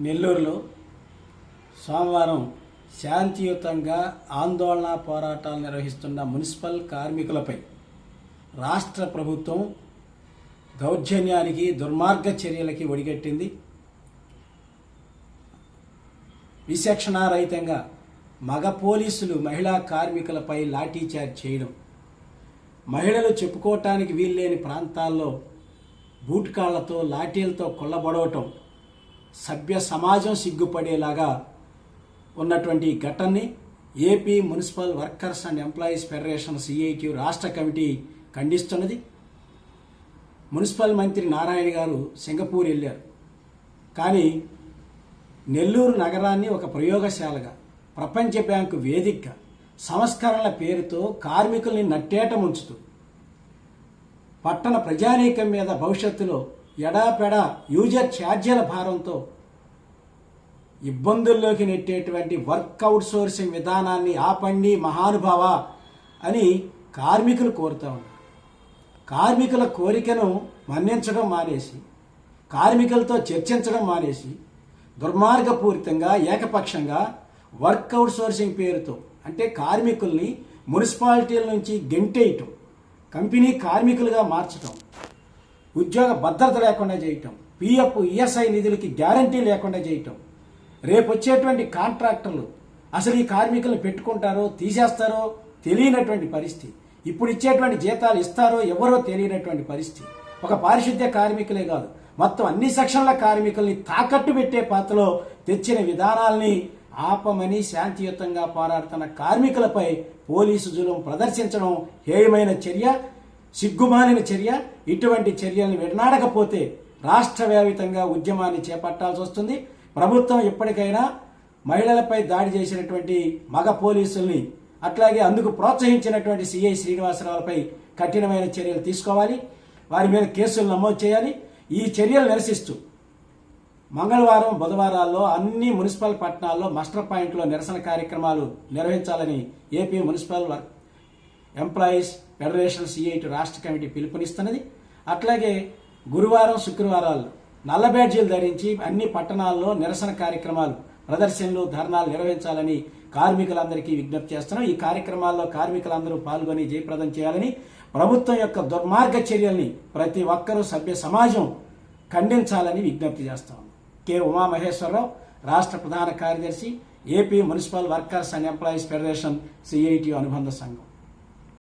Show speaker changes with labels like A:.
A: నెల్లూరులో సోమవారం శాంతియుతంగా ఆందోళన పోరాటాలు నిర్వహిస్తున్న మున్సిపల్ కార్మికులపై రాష్ట్ర ప్రభుత్వం దౌర్జన్యానికి దుర్మార్గ చర్యలకి ఒడిగట్టింది. విచక్షణారహితంగా మగ పోలీసులు మహిళా కార్మికులపై లాఠీచార్జ్ చేయడం. మహిళలు చెప్పుకోవటానికి వీల్లేని ప్రాంతాల్లో బూట్కాళ్ళతో లాఠీలతో కొల్లబడవటం. సభ్య సమాజం సిగ్గుపడేలాగా ఉన్నటువంటి ఘటనని AP municipal workers and employees federation CIT రాష్ట్ర కమిటీ ఖండిస్తున్నది. మున్సిపల్ మంత్రి నారాయణ గారు సింగపూర్ వెళ్ళారు. కానీ నెల్లూరు నగరాన్ని ఒక ప్రయోగశాలగా ప్రపంచ బ్యాంకు వేదికగా సంస్కరణల పేరుతో కార్మికుల్ని నట్టేట ముంచుతూ పట్టణ ప్రజానీకం మీద భవిష్యత్తులో ఎడాపెడా యూజర్ ఛార్జీల భారంతో ఇబ్బందుల్లోకి నెట్టేటువంటి వర్క్ అవుట్ సోర్సింగ్ విధానాన్ని ఆపండి మహానుభావ అని కార్మికులు కోరుతా ఉన్నారు. కార్మికుల కోరికను మన్నించడం మానేసి కార్మికులతో చర్చించడం మానేసి దుర్మార్గపూరితంగా ఏకపక్షంగా వర్క్ అవుట్ సోర్సింగ్ పేరుతో అంటే కార్మికుల్ని మున్సిపాలిటీల నుంచి గెంటేయటం కంపెనీ కార్మికులుగా మార్చటం ఉద్యోగ భద్రత లేకుండా చేయటం పిఎఫ్ ఈఎస్ఐ నిధులకి గ్యారంటీ లేకుండా చేయటం రేపు వచ్చేటువంటి కాంట్రాక్టర్లు అసలు ఈ కార్మికులను పెట్టుకుంటారో తీసేస్తారో తెలియనటువంటి పరిస్థితి. ఇప్పుడు ఇచ్చేటువంటి జీతాలు ఇస్తారో ఎవరో తెలియనటువంటి పరిస్థితి. ఒక పారిశుద్ధ్య కార్మికులే కాదు మొత్తం అన్ని సెక్షన్ల కార్మికుల్ని తాకట్టు పెట్టే పాత్రలో తెచ్చిన విధానాల్ని ఆపమని శాంతియుతంగా పోరాడుతున్న కార్మికులపై పోలీసు జులం ప్రదర్శించడం హేయమైన చర్య. సిగ్గుమాలిన చర్య ఇటువంటి చర్యల్ని విడనాడకపోతే రాష్ట్ర వ్యాపితంగా ఉద్యమాన్ని చేపట్టాల్సి వస్తుంది. ప్రభుత్వం ఎప్పటికైనా మహిళలపై దాడి చేసినటువంటి మగ పోలీసుల్ని అట్లాగే అందుకు ప్రోత్సహించినటువంటి సిఐ శ్రీనివాసరావులపై కఠినమైన చర్యలు తీసుకోవాలి. వారి మీద కేసులు నమోదు చేయాలి. ఈ చర్యలు నిరసిస్తూ మంగళవారం బుధవారాల్లో అన్ని మున్సిపల్ పట్టణాల్లో మాస్టర్ పాయింట్లో నిరసన కార్యక్రమాలు నిర్వహించాలని AP municipal employees federation CIT రాష్ట్ర కమిటీ పిలుపునిస్తున్నది. అట్లాగే గురువారం శుక్రవారాలు నల్ల బ్యాడ్జీలు ధరించి అన్ని పట్టణాల్లో నిరసన కార్యక్రమాలు ప్రదర్శనలు ధర్నాలు నిర్వహించాలని కార్మికులందరికీ విజ్ఞప్తి చేస్తున్నాం. ఈ కార్యక్రమాల్లో కార్మికులందరూ పాల్గొని జయప్రదం చేయాలని ప్రభుత్వం యొక్క దుర్మార్గ చర్యల్ని ప్రతి ఒక్కరూ సభ్య సమాజం ఖండించాలని విజ్ఞప్తి చేస్తాం. కె. ఉమామహేశ్వరరావు రాష్ట్ర ప్రధాన కార్యదర్శి AP municipal workers and employees federation CIT అనుబంధ సంఘం.